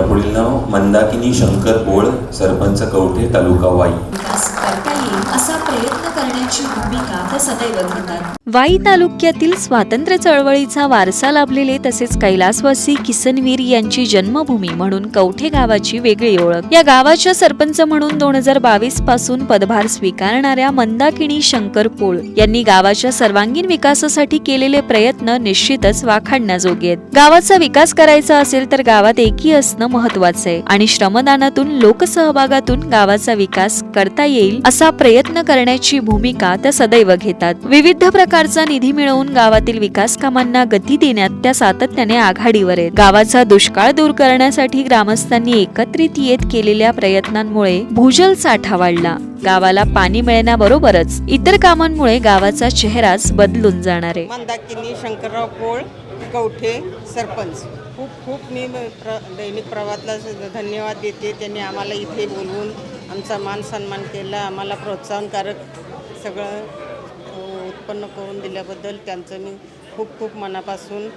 यापुढील नाव मंदाकिनी शंकर बोळ सरपंच कवठे तालुका वाई विकास करता येईल असा प्रयत्न करण्याची भूमिका ते सदैव घेतात वाई तालुक्यातील स्वातंत्र्य चळवळीचा वारसा लाभलेले तसेच कैलासवासी किसनवीर यांची जन्मभूमी म्हणून कवठे गावाची वेगळी ओळख. या गावाच्या सरपंच म्हणून दोन हजार बावीसपासून पदभार स्वीकारणाऱ्या मंदाकिणी शंकर पोळ यांनी गावाच्या सर्वांगीण विकासासाठी केलेले प्रयत्न निश्चितच वाखाणण्याजोगे आहेत. गावाचा विकास करायचा असेल तर गावात एकी असणं महत्वाचं आहे आणि श्रमदानातून लोकसहभागातून गावाचा विकास करता येईल असा प्रयत्न करण्याची भूमिका त्या सदैव घेतात. विविध प्रकारचा निधी मिळवून गावातील विकास कामांना गती देण्यात त्या सातत्याने आघाडीवर आहेत. गावाचा दुष्काळ दूर करण्यासाठी ग्रामस्थांनी एकत्रित येत केलेल्या प्रयत्नांमुळे भूजल साठा वाढला. गावाला पाणी मिळण्याबरोबरच इतर कामांमुळे गावाचा चेहराच बदलून जाणार आहे. मंदाकिनी शंकरराव पोळ कवठे सरपंच. खूप खूप मी प्र दैनिक प्रवादला धन्यवाद देते. त्यांनी आम्हाला इथे बोलवून आमचा मान सन्मान केला. आम्हाला प्रोत्साहनकारक सगळं संपन्न उत्पन्न करून दिल्याबद्दल त्यांचं मी खूप खूप मनापासून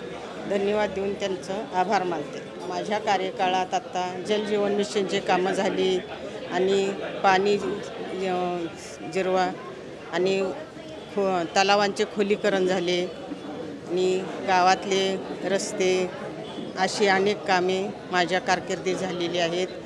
धन्यवाद देऊन त्यांचं आभार मानते. माझ्या कार्यकाळात आत्ता जलजीवन मिशनची कामं झाली आणि पाणी जिरवा आणि खो तलावांचे खोलीकरण झाले आणि गावातले रस्ते अशी अनेक कामे माझ्या कारकिर्दीत झालेली आहेत.